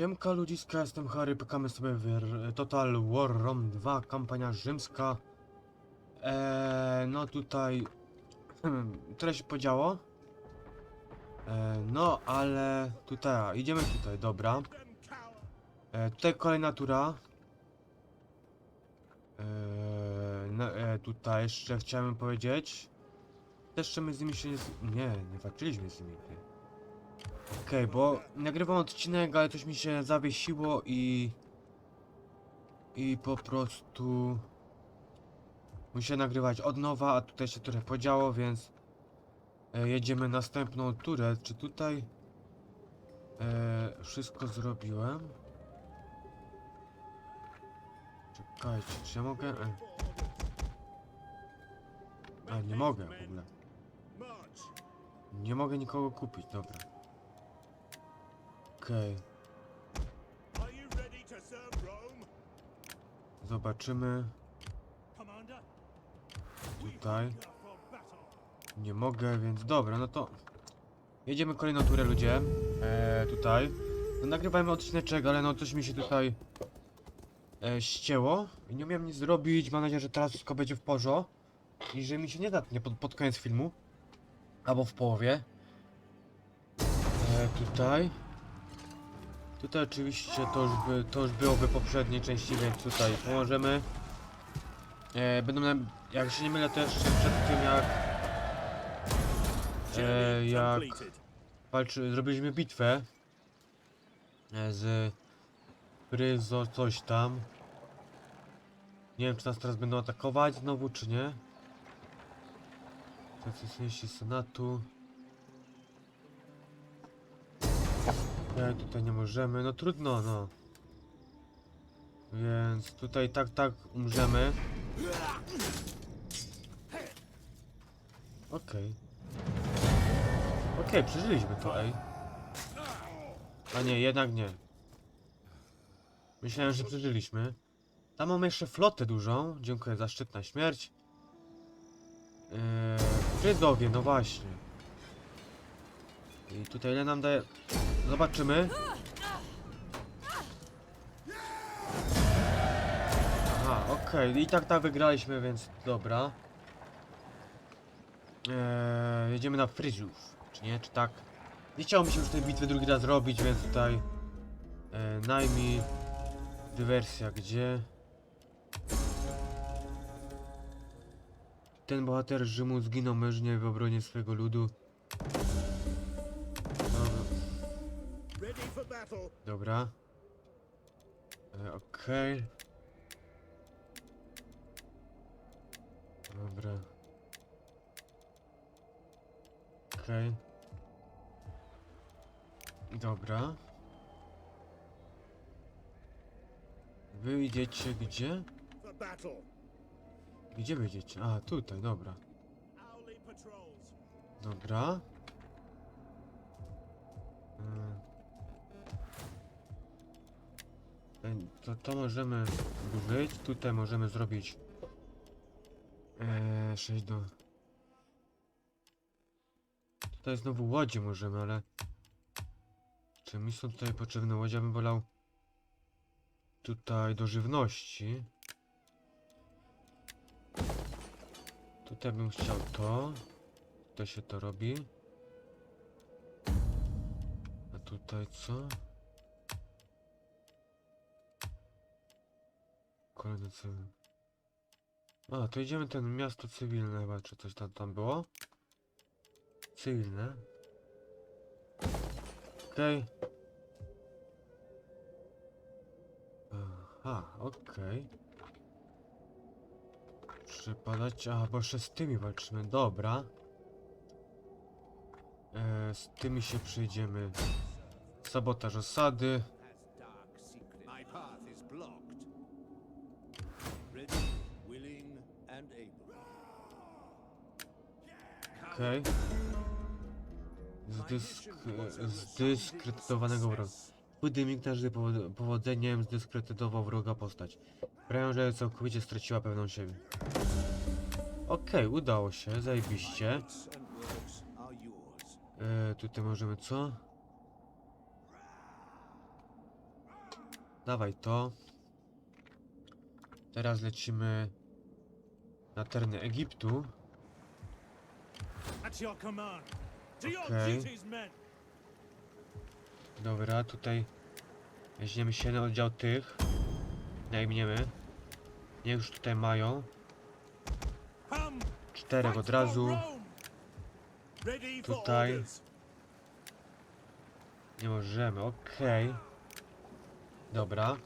Siemka ludziska, jestem Harry, pykamy sobie w Total War Rome 2, kampania rzymska. Eee, no tutaj tyle się podziało. Eee, no ale tutaj, idziemy tutaj, dobra. Eee, tutaj kolejna tura. Eee, no, e, tutaj jeszcze chciałem powiedzieć. Jeszcze my z nimi się nie... Nie, nie walczyliśmy z nimi. Okej, bo nagrywam odcinek, ale coś mi się zawiesiło i... I po prostu... Muszę nagrywać od nowa, a tutaj się trochę podziało, więc... E, jedziemy następną turę. Czy tutaj... E, wszystko zrobiłem? Czekajcie, czy ja mogę... E, a, nie mogę w ogóle. Nie mogę nikogo kupić, dobra. Okej, Rome? zobaczymy. Tutaj. Nie mogę, więc dobra, no to jedziemy kolejną turę ludzie. Eee, tutaj. No nagrywamy odcineczek, ale no coś mi się tutaj e, ścięło i nie umiem nic zrobić. Mam nadzieję, że teraz wszystko będzie w porządku i że mi się nie zatnie pod, pod koniec filmu. Albo w połowie. E, tutaj. Tutaj oczywiście to już, by, to już byłoby w poprzedniej części, więc tutaj pomożemy. E, będą nam, jak się nie mylę, to jeszcze przed tym jak E, jak walczy, zrobiliśmy bitwę e, z Pryzo coś tam. Nie wiem czy nas teraz będą atakować znowu czy nie. Decyzje Senatu. Nie, tutaj nie możemy, no trudno no. Więc tutaj tak, tak umrzemy. Okej. Okej, przeżyliśmy to, ej. A nie, jednak nie. Myślałem, że przeżyliśmy. Tam mamy jeszcze flotę dużą. Dziękuję za szczytna śmierć. Frydowie, no właśnie. I tutaj ile nam daje... Zobaczymy. Aha, okej. I tak tak wygraliśmy, więc dobra. Eee, jedziemy na Fryzów, czy nie? Czy tak? Nie chciało mi się już tej bitwy drugi raz robić, więc tutaj e, najmij dywersja, gdzie ten bohater Rzymu zginął mężnie w obronie swojego ludu. Dobra. E, Okej. Dobra. Okej. Dobra. Wy idziecie gdzie? For battle. Gdzie wy idziecie? A, tutaj, dobra. Patrols. Dobra. To, to możemy użyć. Tutaj możemy zrobić eee, 6 do... Tutaj znowu łodzie możemy, ale... Czy mi są tutaj potrzebne łodzie? Ja bym wolał tutaj do żywności. Tutaj bym chciał to. Tutaj się to robi. A tutaj co? Kolejne cywilne. A, to idziemy ten miasto cywilne chyba, czy coś tam, tam było? Cywilne. Okej. Aha, okej. Przypadać, a bo jeszcze z tymi walczymy, dobra. E, z tymi się przyjdziemy. Sabotaż osady. Okej. Zdysk zdyskredytowanego wroga. Twój dymnik powo- powodzeniem zdyskredytował wroga postać. Sprawiają, że całkowicie straciła pewną siebie. Okej, udało się, zajebiście. E, tutaj możemy co? Dawaj to. Teraz lecimy na tereny Egiptu. At your command. To your Okay. duties, men. Dobra, tutaj weźmiemy się na oddział tych. Najmniemy. Niech już tutaj mają. Come. Czterech od razu. Ready for Tutaj. orders. Nie możemy, okej. Dobra.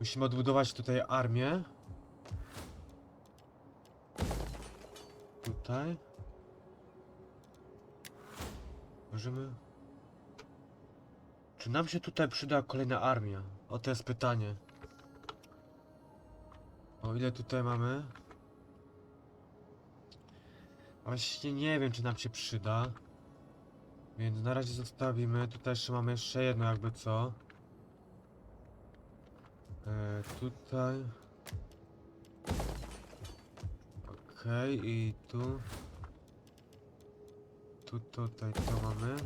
Musimy odbudować tutaj armię. Tutaj. Możemy... Czy nam się tutaj przyda kolejna armia? O to jest pytanie. O ile tutaj mamy? Właśnie nie wiem, czy nam się przyda. Więc na razie zostawimy. Tutaj jeszcze mamy jeszcze jedno jakby co. E, tutaj. Okej, i tu. Tu, tutaj to mamy.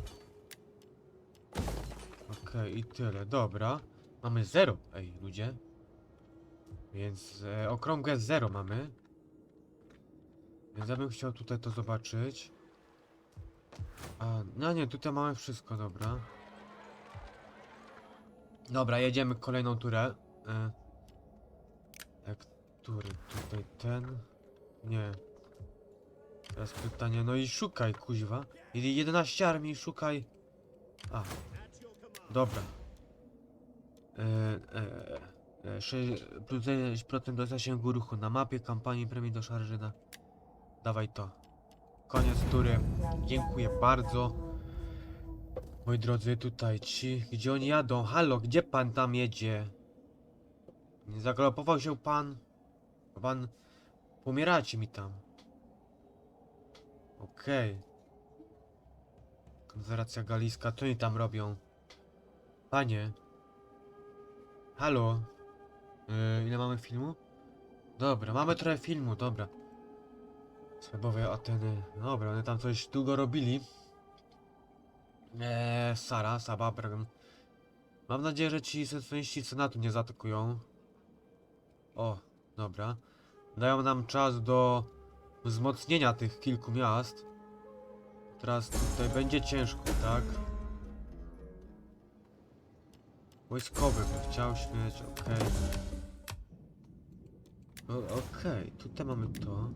Okej, i tyle. Dobra. Mamy zero. Ej, ludzie. Więc e, okrągłe zero mamy. Więc ja bym chciał tutaj to zobaczyć. A, no nie, tutaj mamy wszystko, dobra. Dobra, jedziemy kolejną turę. E, który tutaj ten? Nie. Teraz pytanie, no i szukaj, kuźwa. Jedzie 11 armii, szukaj. A, dobra. E, e, e, 6, plus 6% do zasięgu ruchu na mapie kampanii premii do Szarżyna. Dawaj to. Koniec tury. Dziękuję bardzo. Moi drodzy, tutaj ci. Gdzie oni jadą? Halo, gdzie pan tam jedzie? Nie zagalopował się pan? Pan... Pomieracie mi tam. Okej. Konfederacja Galijska, co oni tam robią? Panie. Halo. Yy, ile mamy filmu? Dobra, mamy trochę filmu, dobra. Swebowe Ateny. Dobra, one tam coś długo robili. Eee, Sara, Saba, Bragan. Mam nadzieję, że ci sensoniści Senatu nie zaatakują. O, dobra. Dają nam czas do wzmocnienia tych kilku miast. Teraz tutaj będzie ciężko, tak? Wojskowy by chciał śmieć, okej. O, Okej, tutaj mamy to.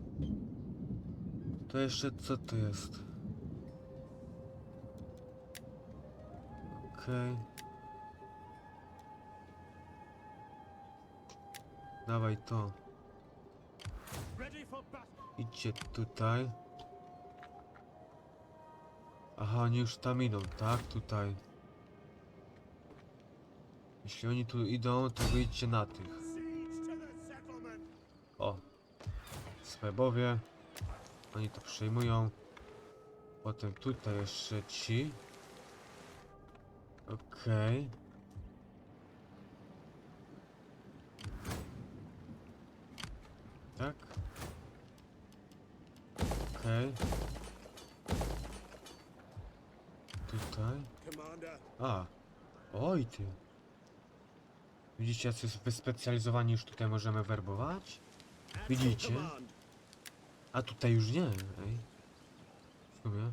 To jeszcze co to jest? Okej. Dawaj to. Ready for battle. Idźcie tutaj. Aha, oni już tam idą, tak? Tutaj. Jeśli oni tu idą, to wyjdźcie na tych. O. Swebowie. Oni to przejmują. Potem tutaj jeszcze ci. Okej. Tak. Okej. Tutaj. A. Oj ty. Widzicie, jacy wyspecjalizowani już tutaj możemy werbować? Widzicie? A tutaj już nie, ej. W sumie.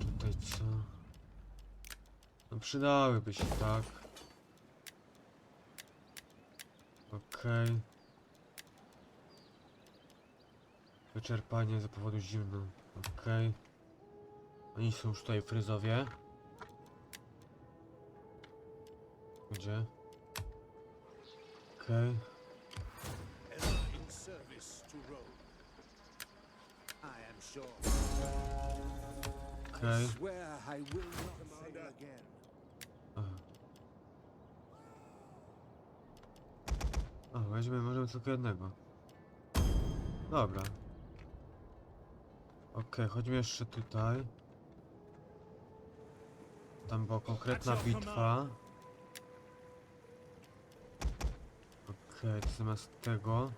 Tutaj co? No przydałyby się, tak? Okej. Wyczerpanie z powodu zimno. Okej. Oni są już tutaj fryzowie. Gdzie? Okej. Sure. Okej. Aha. O, weźmy możemy tylko jednego. Dobra. Okej, chodźmy jeszcze tutaj. Tam była konkretna bitwa. Okej, to zamiast tego.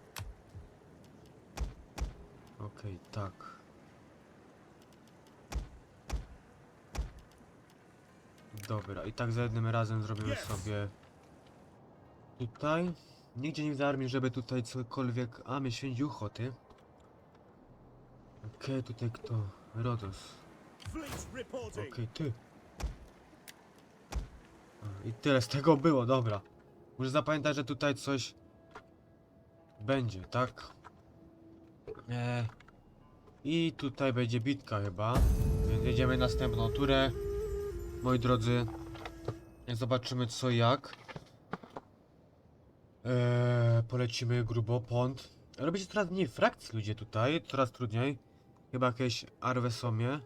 Okej, tak. Dobra, i tak za jednym razem zrobimy sobie tutaj. Nigdzie nie widzę armii, żeby tutaj cokolwiek... A, mnie święci uchoty. Okej, tutaj kto? Rodos. Okej, ty. A, I tyle z tego było, dobra. Muszę zapamiętać, że tutaj coś będzie, tak? E, I tutaj będzie bitka chyba. Więc jedziemy następną turę. Moi drodzy. Zobaczymy co jak. E, polecimy grubo, pont. Robicie coraz mniej frakcji ludzie tutaj, coraz trudniej. Chyba jakieś arwesomie.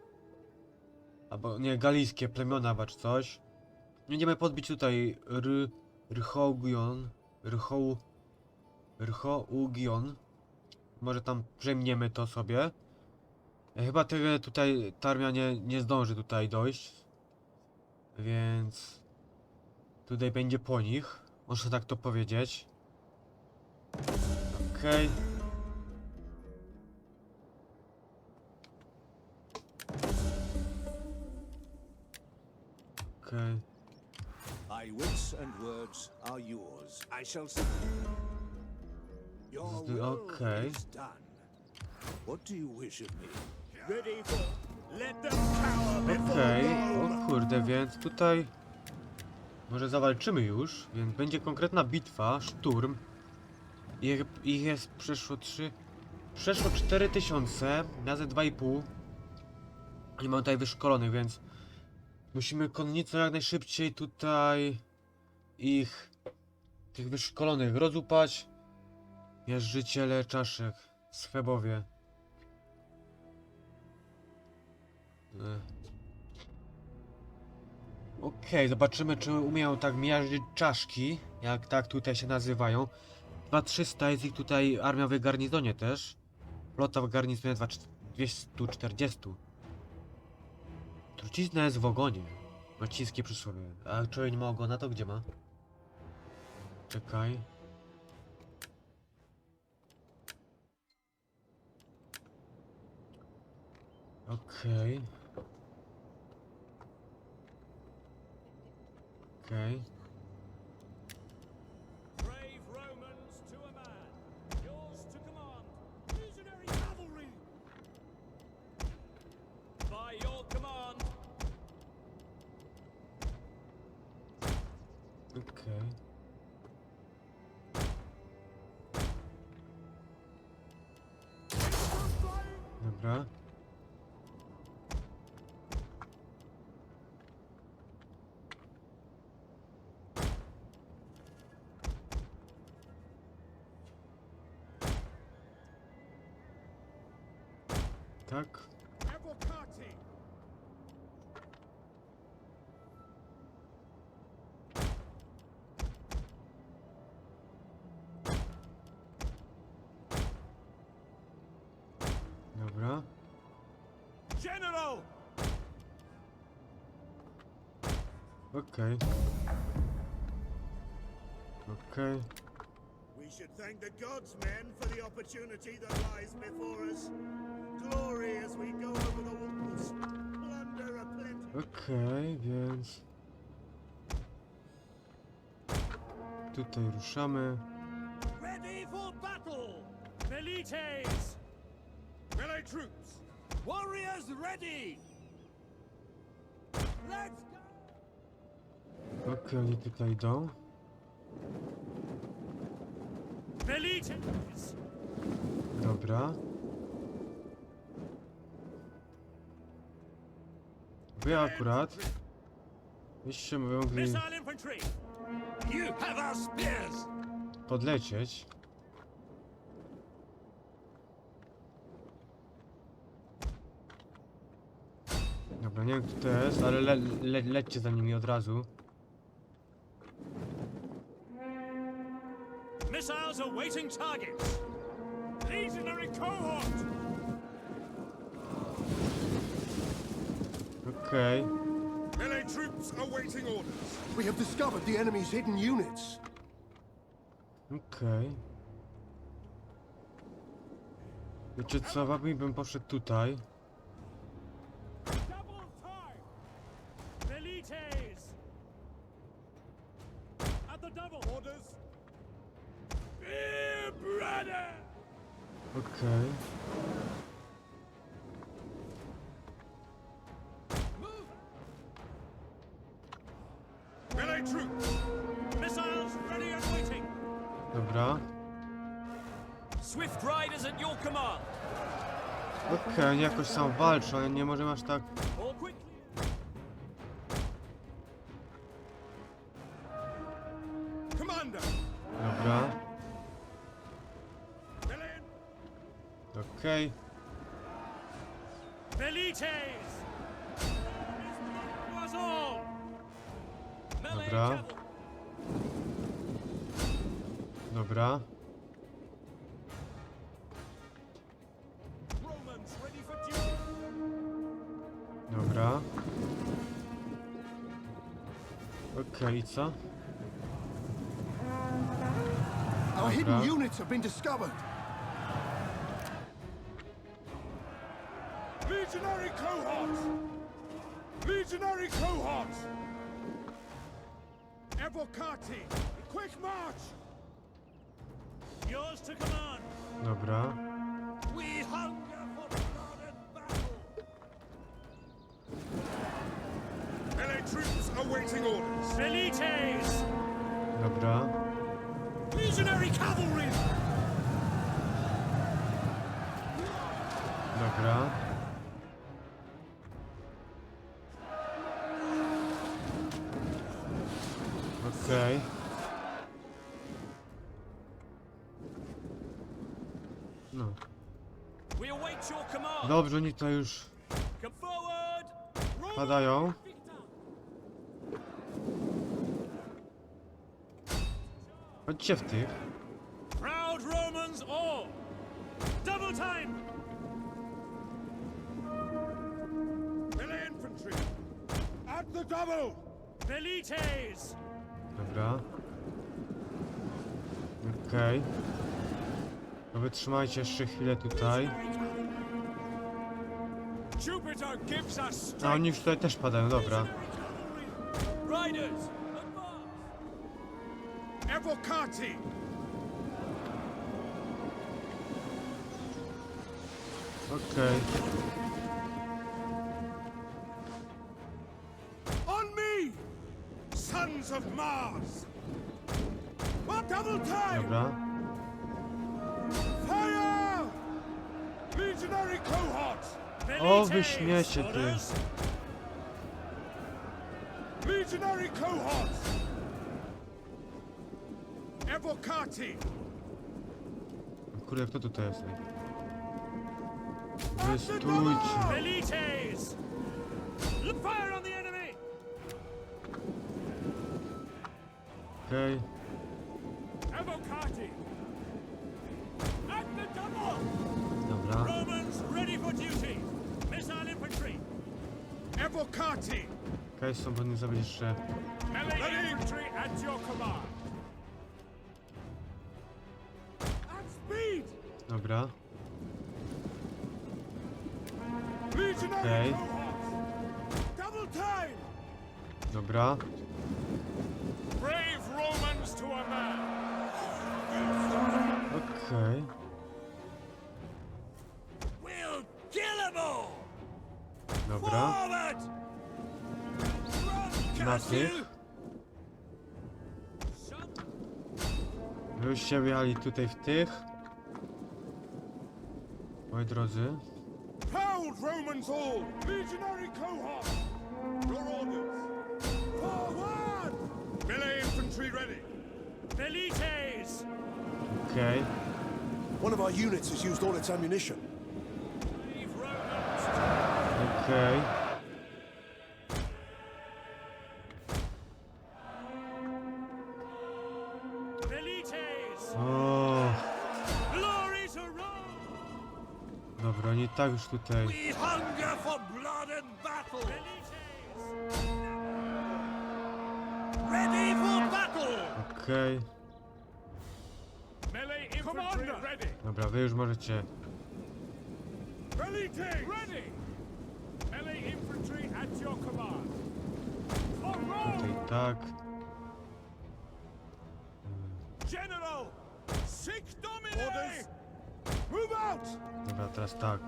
Albo nie, galijskie plemiona bacz coś. Będziemy podbić tutaj R... Rhogion. Rho... Rhougion. Może tam przejmniemy to sobie. E, Chyba tyle tutaj ta armia nie, nie zdąży tutaj dojść. Więc... Tutaj będzie po nich. Muszę tak to powiedzieć. Okej. Okej. My wits and words are yours. I shall see. Your will okay. is done. What do you wish of me? Ready for... Let them cower before Okej, Rome. o kurde, więc tutaj może zawalczymy już, więc będzie konkretna bitwa, szturm. Ich, ich jest przeszło 3, przeszło 4000, razy 2,5. Nie mam tutaj wyszkolonych, więc musimy konnicą jak najszybciej tutaj ich, tych wyszkolonych rozupać. Wierzyciele czaszek, swebowie. Ech. Okej, zobaczymy czy umieją tak miażdżyć czaszki, jak tak tutaj się nazywają. 2300 jest ich tutaj armia w garnizonie też. Flota w garnizonie 2 240. Trucizna jest w ogonie. Łacińskie przysłowie. A człowiek nie ma ogona, to gdzie ma? Czekaj. Okej. Okej. Brave Dobra. Tak. Okej. Okay. We should thank the gods, men, for the opportunity that lies before us. Glory as we go over the walls. Plunder a plenty. Okej, więc... Tutaj ruszamy. ready for battle! Velites! Melee troops! Warriors ready! Let's Okej, oni tutaj idą. Dobra. Wy akurat byście mogli podlecieć. Dobra, nie wiem kto to jest, ale le, le, lećcie za nimi od razu. Missiles awaiting targets! Legionary cohort! Okay. Melee troops awaiting orders. We have discovered the enemy's hidden units. Okej. Wiecie co, wami bym poszedł tutaj. Jakoś sam walczą, ale nie możemy aż tak... Dobra. Okej. Melee Dobra. Dobra. Okej, i co? Our hidden units have been discovered. Legionary cohorts! Legionary cohorts! Evocati! Quick march! Yours to command! Dobra. We hunger for blood and battle! Melee troops awaiting orders! Velites! Dobra. Legionary cavalry! Dobra. Okej. No. We await your command! Dobrze, oni to już padają. Chodźcie w tych. Proud Romans all! Double time! Melee infantry! At the double! Velites! Dobra. Okej. No wytrzymajcie jeszcze chwilę tutaj. A oni już tutaj też padają, dobra. Evocati! Okej. On me! Sons of Mars! What double time! Dobra. Fire! Legionary cohorts! O, wy śmiecie, ty. orders. Legionary cohorts! Evocati! Kurde, kto tutaj jest? Wy stójcie. Velites! Look fire on the enemy! Okej. Avocati! At the double! Dobra. Romans ready for duty! Missile infantry! Evocati! Okej, są powinni zabić jeszcze. Melee infantry at your command! Dobra. Legionary Okay. Dobra. Okej. All! Dobra. Na tych. Wy tutaj w tych. Moi drodzy. Proud Romans all! Legionary cohort! Your orders! Forward! Melee infantry ready! Velites! Okej. One of our units has used all its ammunition. Brave tak już tutaj. We hunger for blood and battle! Velites! Ready for battle! Okej. Ready! Dobra, wy już możecie. Velites! Ready! Melee infantry at your command! tak. General! Sic Domine! Dobra, teraz tak.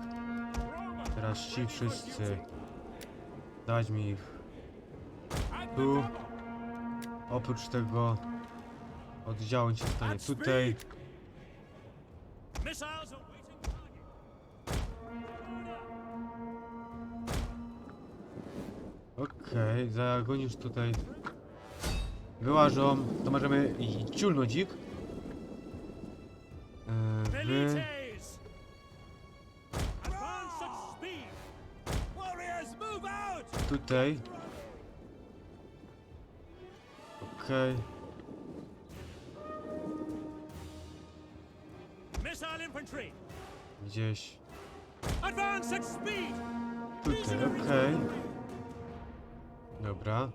Teraz ci wszyscy. Dać mi ich. Tu. Oprócz tego oddziału się stanie tutaj. Okej, oni już tutaj wyłażą, to możemy ciulnąć ich. Yy, wy... tutaj. Okej, infantry! gdzieś Advance at speed! tutaj, okej. Dobra,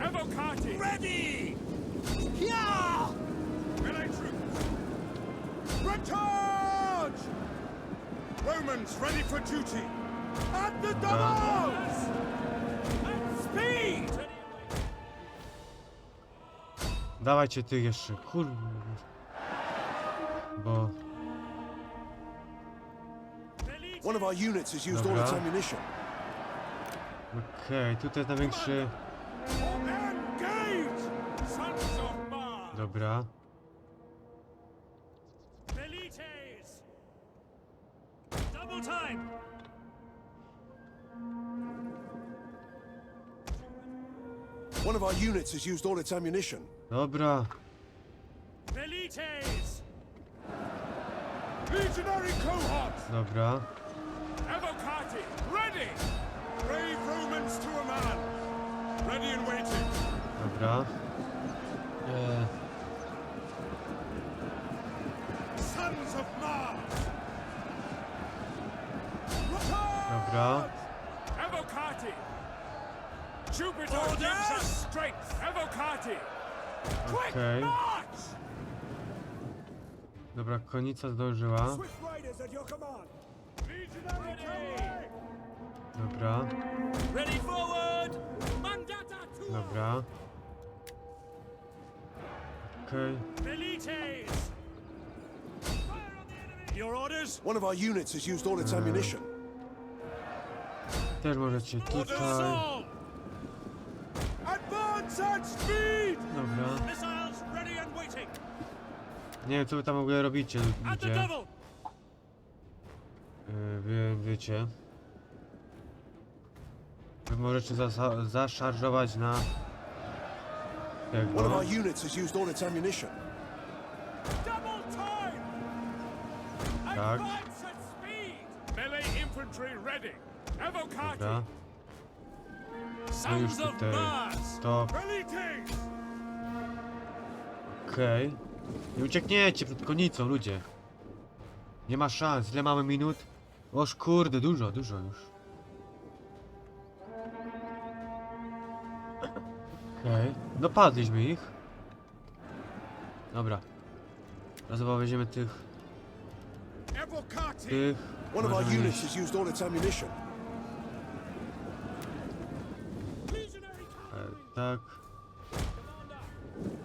Evocati! Ready! Yeah! Melee troops! Recharge! Romans ready for duty! At the speed! Dawajcie tych jeszcze, kur... Bo... One of our units has used all its ammunition. Okej, tutaj jest największy... Dobra. Double time! One of our units has used all its ammunition. Dobra. Velites! Legionary cohorts! Dobra. Evocati! Ready! Brave Romans to a man! Ready and waiting! Dobra. Eee, Sons of Mars! dobra. Evocati! Jupiter gives us strength! Evocati! Quick Okej. march! Dobra, konica zdążyła. Swift riders at your command! Legionary cavalry! Dobra, Ready forward! Mandata dobra. Okej. Your orders? One of our units has used all its ammunition. Też możecie tutaj. Dobra. Missiles ready and waiting! Nie wiem, co wy tam w ogóle robicie, At the ludzie. Yy, wy wiecie. Wy możecie zasa- zaszarżować na... One of Tego. our units has used all its ammunition. Double time! Tak. Dobra. No już tutaj. Stop. Okej. Nie uciekniecie przed konicą, ludzie. Nie ma szans. Ile mamy minut? Oż kurde, dużo, dużo już. Okej. Dopadliśmy ich. Dobra. Teraz chyba weźmiemy tych, tych. One of our units has used all its ammunition. Tak.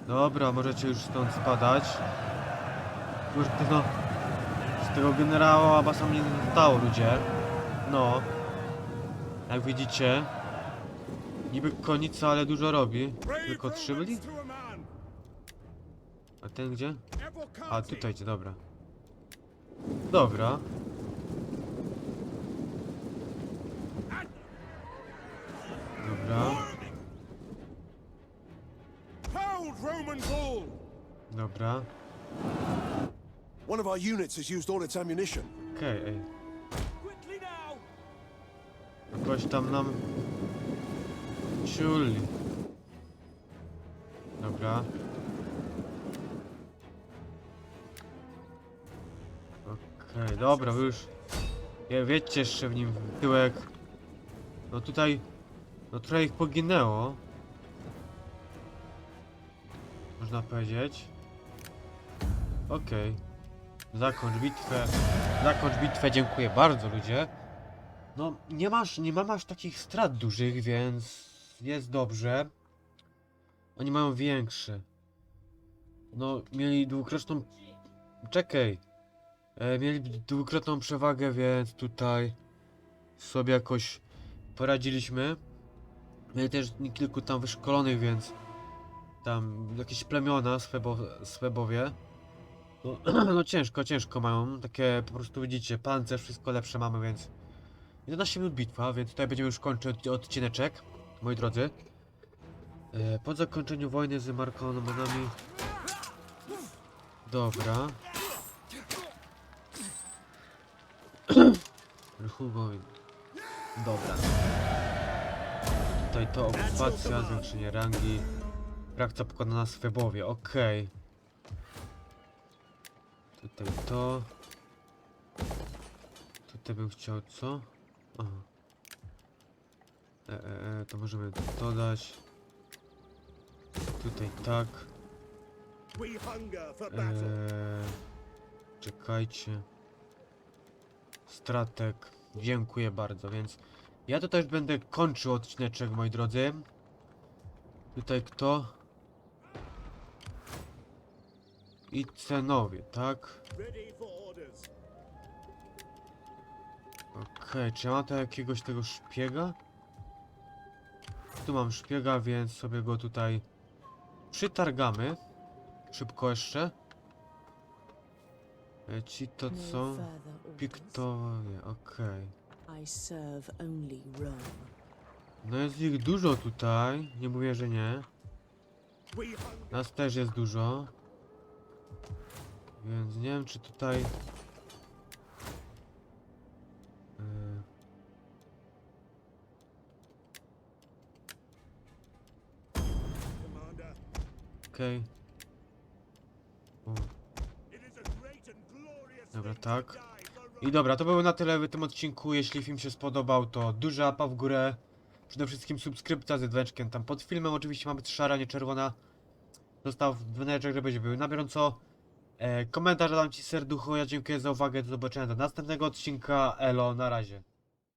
Dobra, możecie już stąd spadać. Kurde no. Z tego generała Abasa mnie nie zostało, ludzie. No. Jak widzicie. Niby konica, ale dużo robi. Tylko trzy byli? A ten gdzie? A tutaj, dobra. Dobra. Dobra. Dobra. One of our units has used all its ammunition. Okej, ej. Quickly now! Jakoś tam nam ciuli. Dobra. Okej, dobra, wy już nie wiecie jeszcze w nim tyłek. No tutaj, no trochę ich poginęło. Można powiedzieć. Okej. Zakończ bitwę. Zakończ bitwę, dziękuję bardzo ludzie. No, nie masz, nie mam aż takich strat dużych, więc jest dobrze. Oni mają większe. No, mieli dwukrotną... Czekaj. E, mieli dwukrotną przewagę, więc tutaj sobie jakoś poradziliśmy. Mieli też kilku tam wyszkolonych, więc tam jakieś plemiona swebo, swebowie. No, ciężko, ciężko mają. Takie po prostu widzicie, pancerz, wszystko lepsze mamy, więc 11 minut bitwa, więc tutaj będziemy już kończyć odcineczek, moi drodzy. E, po zakończeniu wojny z Markonomanami. Dobra. Ruchowoń. Dobra. Tutaj to okupacja, zwiększenie rangi. Frakcja pokonana Swebowie, okej. Tutaj to. Tutaj bym chciał co? Aha. E, e, e, to możemy dodać. Tutaj tak. Eee, czekajcie. Stratek. Dziękuję bardzo, więc ja tutaj już będę kończył odcineczek, moi drodzy. Tutaj kto? I cenowie, tak? Okej, czy ja mam tu jakiegoś tego szpiega? Tu mam szpiega, więc sobie go tutaj przytargamy. Szybko jeszcze. E, Ci to co? Piktowie, okej. Rome. No jest ich dużo tutaj, nie mówię, że nie. Nas też jest dużo. Więc nie wiem, czy tutaj... E. Okej. O, It is a great and glorious Dobra, tak. I dobra, to było na tyle w tym odcinku. Jeśli film się spodobał, to duża apa w górę. Przede wszystkim subskrypcja z dzwoneczkiem tam pod filmem. Oczywiście ma być szara, nie czerwona. Zostaw dzwoneczek, żebyś był na bieżąco. E, komentarz dam ci serducho. Ja dziękuję za uwagę. Do zobaczenia do następnego odcinka. Elo, na razie.